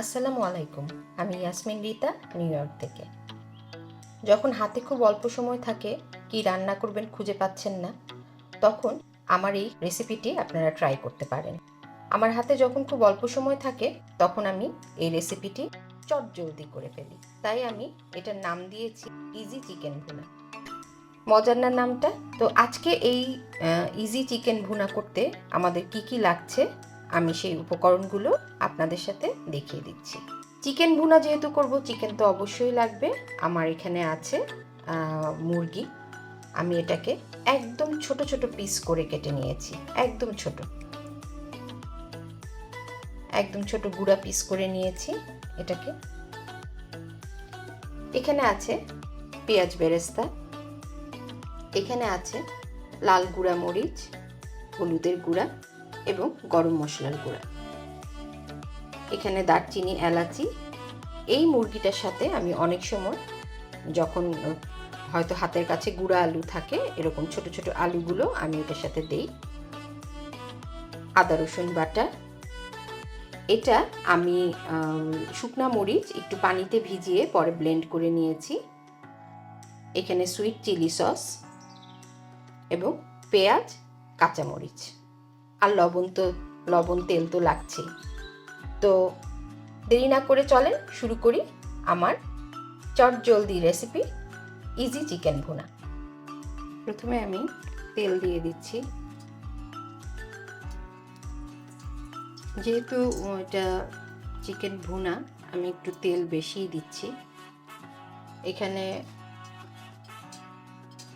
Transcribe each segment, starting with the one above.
আসসালামু আলাইকুম, আমি ইয়াসমিন রিতা, নিউ ইয়র্ক থেকে। যখন হাতে খুব অল্প সময় থাকে, কি রান্না করবেন খুঁজে পাচ্ছেন না, তখন আমার এই রেসিপিটি আপনারা ট্রাই করতে পারেন। আমার হাতে যখন খুব অল্প সময় থাকে, তখন আমি এই রেসিপিটি চট জলদি করে ফেলি। তাই আমি এটার নাম দিয়েছি ইজি চিকেন ভুনা মজার না নামটা? তো আজকে এই ইজি চিকেন ভুনা করতে আমাদের কি কি লাগছে? আমি সেই উপকরণগুলো আপনাদের সাথে দেখিয়ে দিচ্ছি। চিকেন ভুনা যেহেতু করব, চিকেন তো অবশ্যই লাগবে। আমার এখানে আছে মুরগি। আমি এটাকে একদম ছোট ছোট পিস করে কেটে নিয়েছি, একদম ছোট। একদম ছোট গুঁড়া পিস করে নিয়েছি এটাকে। এখানে আছে পেঁয়াজ বেরেস্তা। এখানে আছে লাল গুঁড়া মরিচ, হলুদের গুঁড়া। এবং গরম মশলার গুঁড়া। এখানে দারচিনি, এলাচি, এই মুরগিটার সাথে আমি অনেক সময় যখন, হয়তো হাতের কাছে গুঁড়া আলু থাকে, এরকম ছোট ছোট আলুগুলো আমি এটার সাথে দেই। আদা, রসুন বাটা। এটা আমি শুকনা মরিচ একটু পানিতে ভিজিয়ে পরে ব্লেন্ড করে নিয়েছি। এখানে সুইট চিলি সস এবং পেঁয়াজ, কাঁচামরিচ। আর লবণ তো, লবণ তেল তো লাগছেই। তো দেরি না করে চলেন, শুরু করি আমার চট জলদি রেসিপি ইজি চিকেন ভুনা। প্রথমে আমি তেল দিয়ে দিচ্ছি। যেহেতু এটা চিকেন ভুনা, আমি একটু তেল বেশি দিচ্ছি। এখানে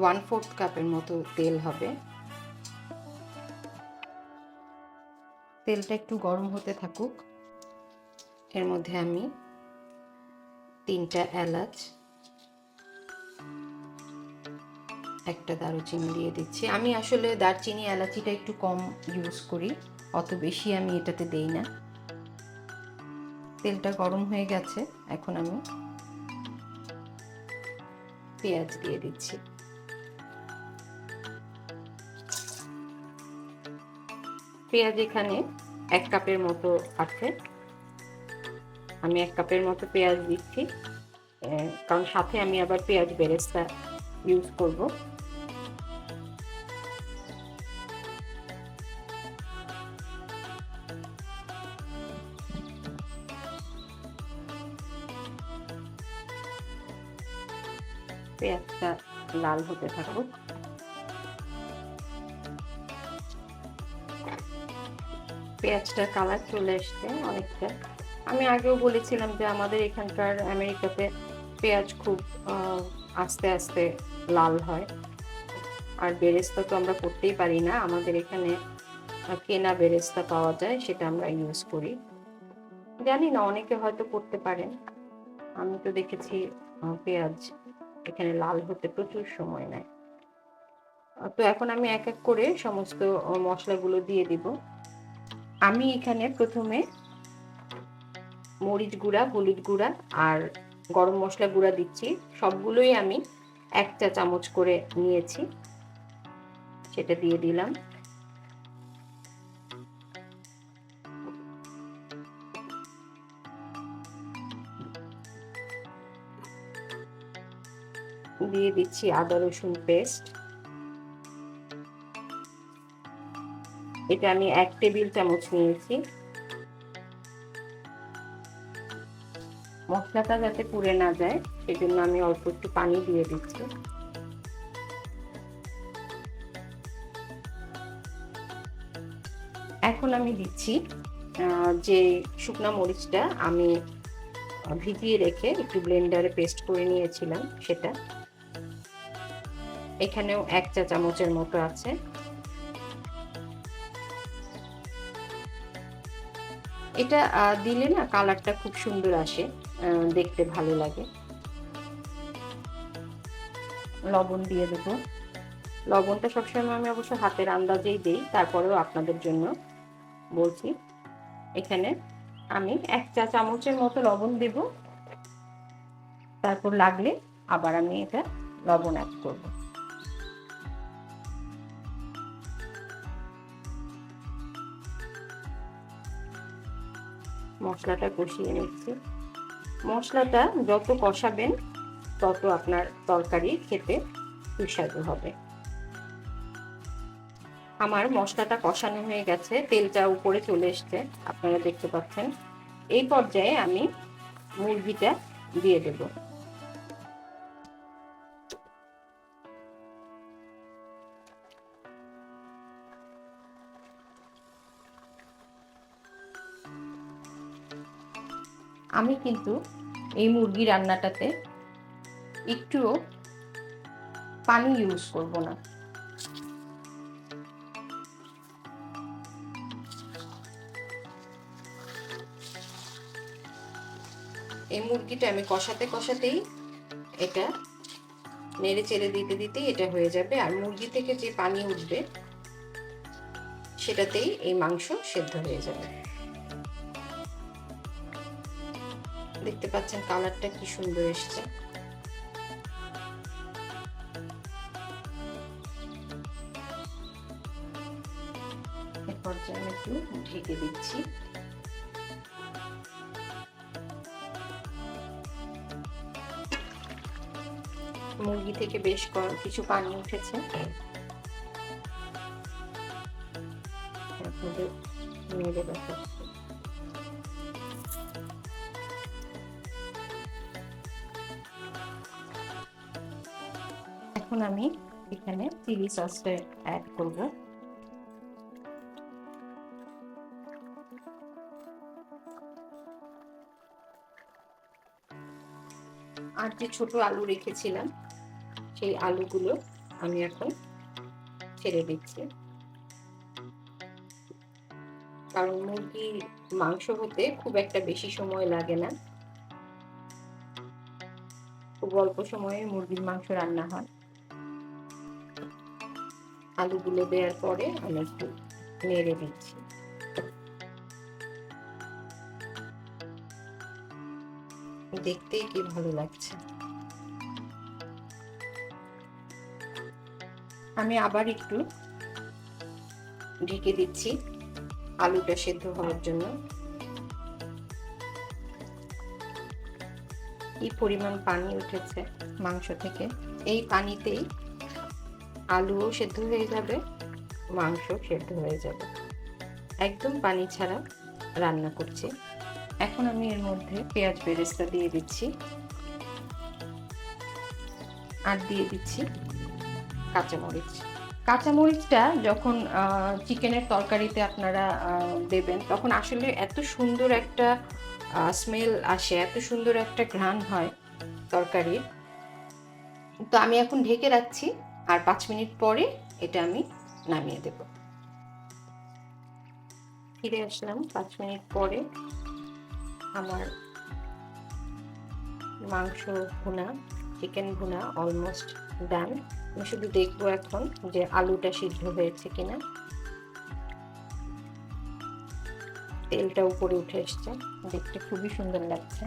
ওয়ান ফোর্থ কাপের মতো তেল হবে। তেলটা একটু গরম হতে থাকুক। এর মধ্যে আমি তিনটা এলাচ, একটা দারুচিনি দিয়ে দিচ্ছি। আমি আসলে দারচিনি এলাচিটা একটু কম ইউজ করি, অত বেশি আমি এটাতে দেই না। তেলটা গরম হয়ে গেছে, এখন আমি পেঁয়াজ দিয়ে দিচ্ছি। পেঁয়াজ এখানে এক কাপের মতো আছে। আমি এক কাপের মতো পেঁয়াজ দিচ্ছি কারণ সাথে আমি আবার পেঁয়াজ বেরেস্তা ইউজ করব। পেঁয়াজটা লাল হতে থাকুক। পেঁয়াজটার কালার চলে এসছে অনেকটা। আমি আগেও বলেছিলাম যে আমাদের এখানকার আমেরিকাতে পেঁয়াজ খুব আস্তে আস্তে লাল হয়। আর বেরেস্তা তো আমরা করতেই পারি না। আমাদের এখানে কেনা বেরেস্তা পাওয়া যায়, সেটা আমরা ইউজ করি। জানি না, অনেকে হয়তো করতে পারেন। আমি তো দেখেছি পেঁয়াজ এখানে লাল হতে প্রচুর সময় নেয়। তো এখন আমি এক এক করে সমস্ত মশলাগুলো দিয়ে দিব। আমি এখানে প্রথমে মরিচ গুঁড়া, হলুদ গুঁড়া আর গরম মশলা গুঁড়া দিচ্ছি। সবগুলোই আমি এক চা চামচ করে নিয়েছি। সেটা দিয়ে দিলাম। দিয়ে দিচ্ছি আদা রসুন পেস্ট। এটা আমি এক টেবিল চামচ নিয়েছি। মশলাটা যাতে পুড়ে না যায়, সেজন্য আমি অল্প একটু পানি দিয়ে দিচ্ছি। এখন আমি দিচ্ছি যে শুকনো মরিচটা আমি ভিজিয়ে রেখে একটু ব্লেন্ডারে পেস্ট করে নিয়েছিলাম, সেটা। এখানেও এক চা চামচের মতো আছে। এটা দিলে না কালারটা খুব সুন্দর আসে দেখতে ভালো লাগে। লবণ দিয়ে দেবো। লবণটা সবসময় আমি অবশ্য হাতের আন্দাজেই দিই, তারপরেও আপনাদের জন্য বলছি। এখানে আমি এক চা চামচের মতো লবণ দেব। তারপর লাগলে আবার আমি এটা লবণ অ্যাড করব। মশলাটা কষিয়ে নিচ্ছি। মশলাটা যত কষাবেন, তত আপনার তরকারি খেতে সুস্বাদু হবে। আমার মশলাটা কষানো হয়ে গেছে, তেলটা উপরে চলে এসছে, আপনারা দেখতে পাচ্ছেন। এই পর্যায়ে আমি মুরগিটা দিয়ে দেব। আমি কিন্তু এই মুরগি রান্নাটাতে একটুও পানি ইউজ করব না। এই মুরগিটা আমি কষাতে কষাতেই এটা নেড়ে চেড়ে দিতে দিতেই এটা হয়ে যাবে। আর মুরগি থেকে যে পানি উঠবে, সেটাতেই এই মাংস সেদ্ধ হয়ে যাবে। দেখতে পাচ্ছেন কালারটা কি সুন্দর এসছে। আমি একটু ঢেকে দিচ্ছি। মুরগি থেকে বেশ কিছু পানি উঠেছে। আপনাদের নেড়ে দেখাচ্ছি। এখন আমি এখানে চিলি সসটা অ্যাড করব। আর যে ছোট আলু রেখেছিলাম, সেই আলুগুলো আমি এখন ছেড়ে দিচ্ছি। কারণ মুরগি মাংস হতে খুব একটা বেশি সময় লাগে না। খুব অল্প সময়ে মুরগির মাংস রান্না হয়। আলুগুলো দেওয়ার পরে আমি একটু নেড়ে দিচ্ছি। দেখতেই কি ভালো লাগছে। আমি আবার একটু ঢেকে দিচ্ছি আলুটা সেদ্ধ হওয়ার জন্য। কি পরিমাণ পানি উঠেছে মাংস থেকে? এই পানিতেই আলুও সেদ্ধ হয়ে যাবে মাংস সেদ্ধ হয়ে যাবে। একদম পানি ছাড়া রান্না করছি। এখন আমি এর মধ্যে পেঁয়াজ বেরেস্তা দিয়ে দিচ্ছি। আর দিয়ে দিচ্ছি কাঁচামরিচ। কাঁচামরিচটা যখন চিকেনের তরকারিতে আপনারা দেবেন, তখন আসলে এত সুন্দর একটা স্মেল আসে, এত সুন্দর একটা ঘ্রাণ হয় তরকারির। তো আমি এখন ঢেকে রাখছি। আর পাঁচ মিনিট পরে এটা আমি নামিয়ে দেব। ফিরে আসলাম পাঁচ মিনিট পরে আমার মাংস ভুনা চিকেন ভুনা অলমোস্ট ডান আমি শুধু দেখব এখন যে আলুটা সিদ্ধ হয়েছে কিনা। তেলটা উপরে উঠে এসছে, দেখতে খুবই সুন্দর লাগছে।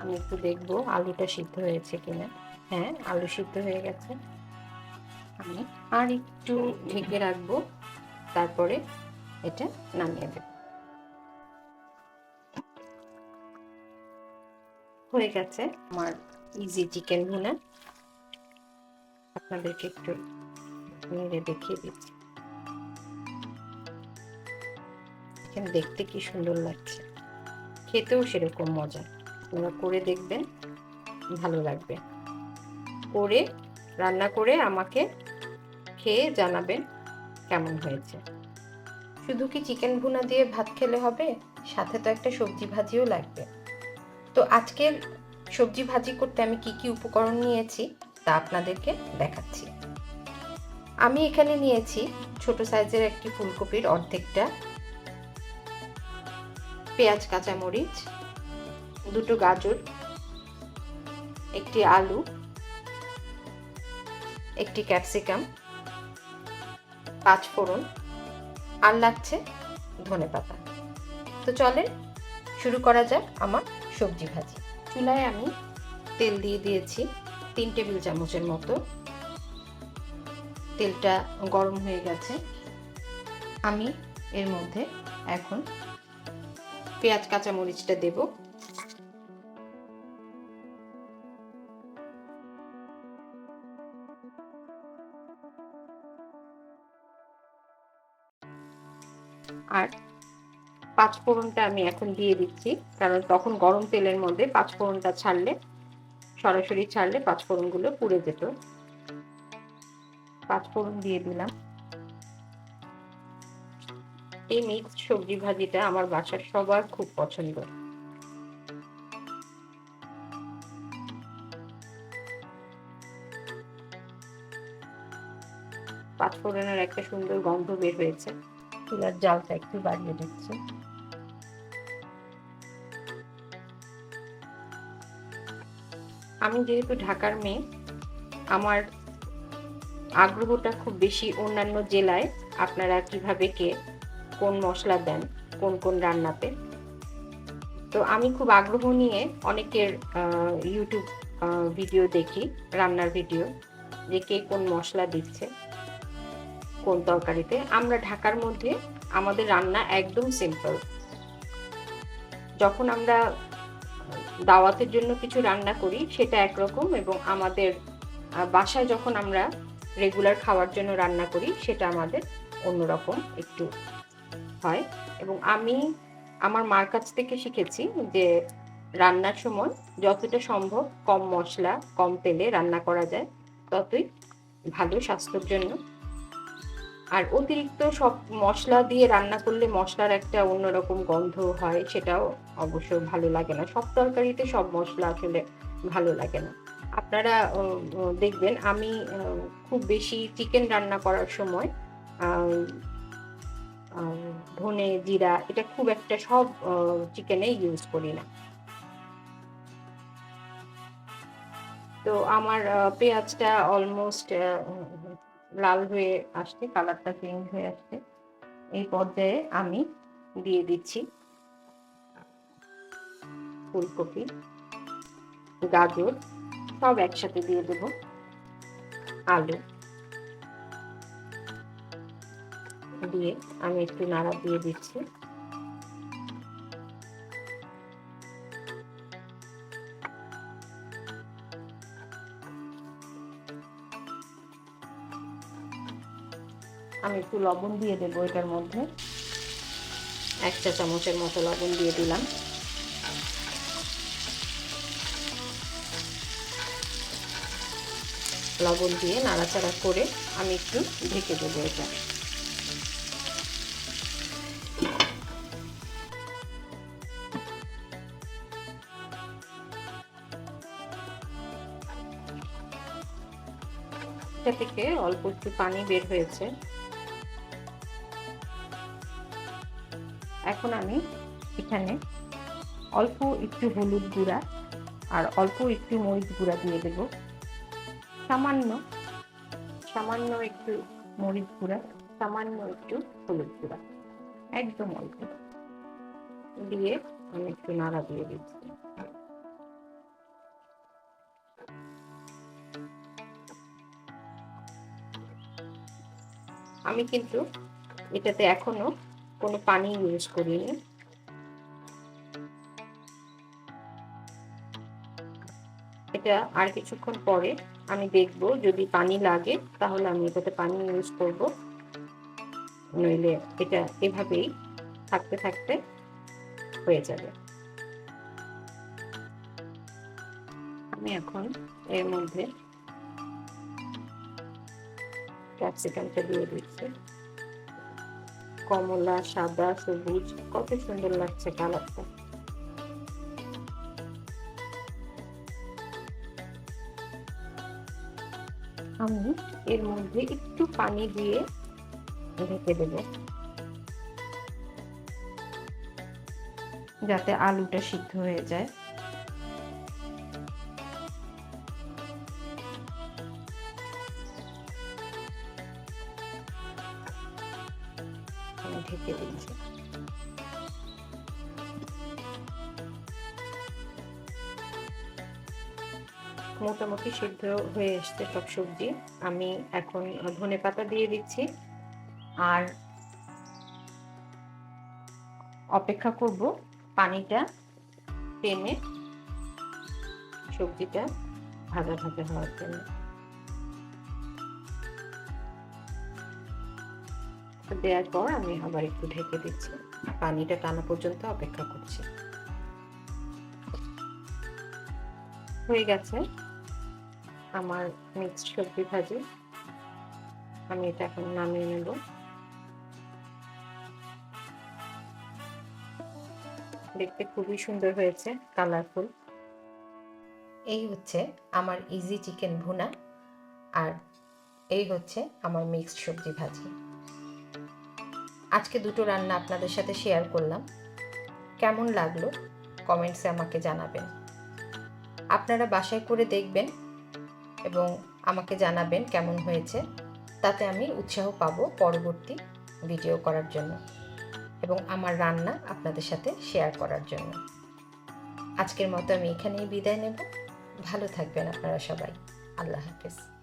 আমি একটু দেখব আলুটা সিদ্ধ হয়েছে কিনা। হ্যাঁ আলু সিদ্ধ হয়ে গেছে। আমি আর একটু ঢেকে রাখব, তারপরে এটা নামিয়ে দেব। হয়ে গেছে আমার ইজি চিকেন ভুনা। আপনাদেরকে একটু নেড়ে দেখিয়ে দিচ্ছি। এখানে দেখতে কি সুন্দর লাগছে। খেতেও সেরকম মজা। আপনারা করে দেখবেন, ভালো লাগবে। করে, রান্না করে আমাকে খেয়ে জানাবেন কেমন হয়েছে। শুধু কি চিকেন ভুনা দিয়ে ভাত খেলে হবে? সাথে তো একটা সবজি ভাজিও লাগবে। তো আজকের সবজি ভাজি করতে আমি কি কি উপকরণ নিয়েছি তা আপনাদেরকে দেখাচ্ছি। আমি এখানে নিয়েছি ছোট সাইজের একটি ফুলকপির অর্ধেকটা পেঁয়াজ কাঁচামরিচ, দুটো গাজর, একটি আলু, একটি ক্যাপসিকাম পাঁচ ফোড়ন আর লাগছে ধনে পাতা। তো চলেন, শুরু করা যাক আমার সবজি ভাজি। চুলায় আমি তেল দিয়ে দিয়েছি তিন টেবিল চামচের মতো। তেলটা গরম হয়ে গেছে। আমি এর মধ্যে এখন পেঁয়াজ, কাঁচামরিচটা দেব। আর পাঁচ ফোড়নটা আমি এখন দিয়ে দিচ্ছি, কারণ তখন গরম তেলের মধ্যে পাঁচ ফোড়নটা ছাড়লে, সরাসরি ছাড়লে পাঁচ ফোড়নগুলো পুড়ে যেত। পাঁচ ফোড়ন দিয়ে দিলাম। এই মিক্সড সবজি ভাজিটা আমার বাসার সবার খুব পছন্দ। পাঁচফোড়নের একটা সুন্দর গন্ধ বের হয়েছে। চুলার জালটা একটু বাড়িয়ে দিচ্ছি। আমি যেহেতু ঢাকার মেয়ে, আমার আগ্রহটা খুব বেশি অন্যান্য জেলায় আপনারা কীভাবে কে, কোন মশলা দেন, কোন কোন রান্নাতে। তো আমি খুব আগ্রহ নিয়ে অনেকের ইউটিউব ভিডিও দেখি, রান্নার ভিডিও, যে কে কোন মশলা দিচ্ছে। কোন তরকারিতে? আমরা ঢাকার মধ্যে আমাদের রান্না একদম সিম্পল যখন আমরা দাওয়াতের জন্য কিছু রান্না করি, সেটা একরকম এবং আমাদের বাসায় যখন আমরা রেগুলার খাওয়ার জন্য রান্না করি, সেটা আমাদের অন্যরকম একটু হয়। এবং আমি আমার মার কাছ থেকে শিখেছি যে রান্নার সময় যতটা সম্ভব কম মশলা, কম তেলে রান্না করা যায়, ততই ভালো স্বাস্থ্যের জন্য আর অতিরিক্ত সব মশলা দিয়ে রান্না করলে মশলার একটা অন্যরকম গন্ধ হয়, সেটাও অবশ্য ভালো লাগে না। সব তরকারিতে সব মশলা আসলে ভালো লাগে না। আপনারা দেখবেন আমি খুব বেশি চিকেন রান্না করার সময় ধনে, জিরা, এটা খুব একটা সব চিকেনে ইউজ করি না। তো আমার পেঁয়াজটা অলমোস্ট লাল হয়ে আসছে, কালারটা চেঞ্জ হয়ে আসছে। এই পর্যায়ে আমি দিয়ে দিচ্ছি ফুলকপি, গাজর, সব একসাথে দিয়ে দেব। আলু দিয়ে আমি একটু নাড়া দিয়ে দিচ্ছি। আমি একটু লবণ দিয়ে দেবো এটার মধ্যে। এক চা চামচের মতো লবণ দিয়ে দিলাম। লবণ দিয়ে নাড়াচাড়া করে আমি একটু ঢেকে দেবো এটা। থেকে অল্প একটু পানি বের হয়েছে। এখন আমি এখানে অল্প একটু হলুদ গুঁড়া আর অল্প একটু মরিচ গুঁড়া দিয়ে দেব। সামান্য সামান্য একটু মরিচ গুঁড়া, সামান্য একটু হলুদ গুঁড়া, একদম অল্প। দিয়ে আমি একটু নাড়া দিয়ে দিচ্ছি। আমি কিন্তু এটাতে এখনও কোনো পানি ইউজ করিনি। এটা আর কিছুক্ষণ পরে আমি দেখব, যদি পানি লাগে তাহলে আমি এটাতে পানি ইউজ করব। নইলে এটা এভাবেই থাকতে থাকতে হয়ে যাবে। আমি এখন এর মধ্যে ক্যাপসিকামটা দিয়ে দিচ্ছি। কমলা, সাদা, সবুজ, কত সুন্দর লাগছে কালারটা। আমি এর মধ্যে একটু পানি দিয়ে ঢেকে দেব। যাতে আলুটা সিদ্ধ হয়ে যায়। ঢেকে দিচ্ছি মোটামুটি সিদ্ধ হয়ে এসছে সব সবজি। আমি এখন ধনে পাতা দিয়ে দিচ্ছি। আর অপেক্ষা করব পানিটা টেনে সবজিটা ভাজা ভাজা হওয়ার জন্য। দেওয়ার পর আমি আবার একটু ঢেকে দিচ্ছি। পানিটা টানা পর্যন্ত অপেক্ষা করছি। হয়ে গেছে আমার মিক্সড সবজি ভাজি। আমি এটা এখন নামিয়ে নেব। দেখতে খুবই সুন্দর হয়েছে কালারফুল এই হচ্ছে আমার ইজি চিকেন ভুনা। আর এই হচ্ছে আমার মিক্সড সবজি ভাজি। আজকে দুটো রান্না আপনাদের সাথে শেয়ার করলাম। কেমন লাগল? কমেন্টসে আমাকে জানাবেন। আপনারা বাসায় করে দেখবেন এবং আমাকে জানাবেন কেমন হয়েছে। তাতে আমি উৎসাহ পাবো পরবর্তী ভিডিও করার জন্য এবং আমার রান্না আপনাদের সাথে শেয়ার করার জন্য। আজকের মতো আমি এখানেই বিদায় নেব। ভালো থাকবেন আপনারা সবাই। আল্লাহ হাফেজ।